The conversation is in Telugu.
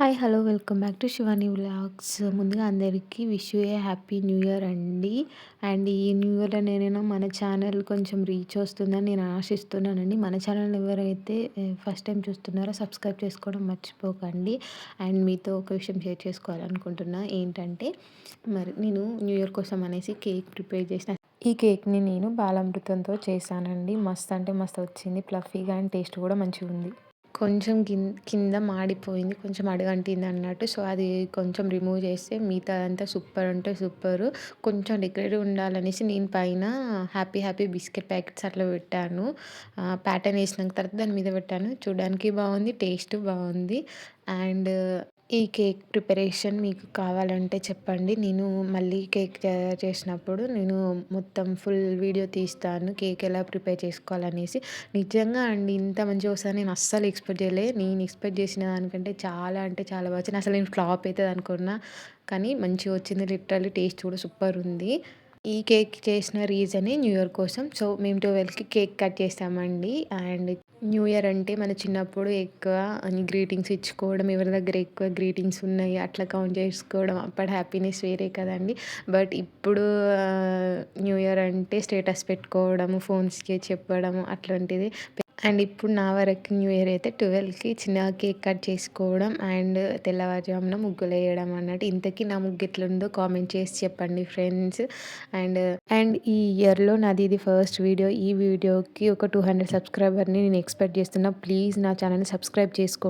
Hi hello welcome back to Shivani vlogs. ముందుగా అందరికీ wish a happy new year అండి. అండ్ ఈ న్యూ ఇయర్లో నేనైనా మన ఛానల్ కొంచెం రీచ్ వస్తుందని నేను ఆశిస్తున్నానండి. మన ఛానల్ ఎవరైతే ఫస్ట్ టైం చూస్తున్నారో సబ్స్క్రైబ్ చేసుకోవడం మర్చిపోకండి. అండ్ మీతో ఒక విషయం షేర్ చేసుకోవాలనుకుంటున్నా. ఏంటంటే మరి నేను న్యూ ఇయర్ కోసం అనేసి కేక్ ప్రిపేర్ చేసిన ఈ కేక్ని నేను బాలామృతంతో చేశానండి. మస్త్ అంటే మస్తు వచ్చింది. ప్లఫీగా అండ్ టేస్ట్ కూడా మంచిగా ఉంది కొంచెం కింద మాడిపోయింది కొంచెం అడుగంటింది అన్నట్టు. సో అది కొంచెం రిమూవ్ చేస్తే మిగతా అంతా సూపర్ అంటే సూపర్ కొంచెం డెకరేటివ్ ఉండాలనేసి నేను పైన హ్యాపీ హ్యాపీ బిస్కెట్ ప్యాకెట్స్ అట్లా పెట్టాను. ప్యాటర్న్ వేసిన తర్వాత దాని మీద పెట్టాను. చూడడానికి బాగుంది టేస్ట్ బాగుంది. అండ్ ఈ కేక్ ప్రిపరేషన్ మీకు కావాలంటే చెప్పండి. నేను మళ్ళీ కేక్ తయారు చేసినప్పుడు నేను మొత్తం ఫుల్ వీడియో తీస్తాను. కేక్ ఎలా ప్రిపేర్ చేసుకోవాలనేసి. నిజంగా అండి ఇంత మంచిగా వస్తుంది నేను అస్సలు ఎక్స్పెక్ట్ చేయలే. నేను ఎక్స్పెక్ట్ చేసిన దానికంటే చాలా అంటే చాలా బాగా వచ్చింది. అసలు నేను ఫ్లాప్ అవుతుంది అనుకున్నా కానీ మంచిగా వచ్చింది. లిటరల్లీ టేస్ట్ కూడా సూపర్ ఉంది. ఈ కేక్ చేసిన రీజనే న్యూ ఇయర్ కోసం. సో మేము ట్వెల్వ్కి కేక్ కట్ చేస్తామండి. అండ్ న్యూ ఇయర్ అంటే మన చిన్నప్పుడు ఎక్కువ గ్రీటింగ్స్ ఇచ్చుకోవడం ఎవరి దగ్గర ఎక్కువ గ్రీటింగ్స్ ఉన్నాయి అట్లా కౌంట్ చేసుకోవడం అప్పటి హ్యాపీనెస్ వేరే కదండి. బట్ ఇప్పుడు న్యూ ఇయర్ అంటే స్టేటస్ పెట్టుకోవడం ఫోన్స్కి చెప్పడం అట్లాంటిది. అండ్ ఇప్పుడు నా వరకు న్యూ ఇయర్ అయితే ట్వెల్వ్కి చిన్న కేక్ కట్ చేసుకోవడం అండ్ తెల్లవారుజామున ముగ్గులు వేయడం అన్నట్టు. ఇంతకీ నా ముగ్గు ఎట్లుందో కామెంట్ చేసి చెప్పండి ఫ్రెండ్స్. అండ్ అండ్ ఈ ఇయర్లో నాది ఇది ఫస్ట్ వీడియో. ఈ వీడియోకి ఒక టూ హండ్రెడ్ సబ్స్క్రైబర్ని నేను ఎక్స్పెక్ట్ చేస్తున్నా. ప్లీజ్ నా ఛానల్ని సబ్స్క్రైబ్ చేసుకో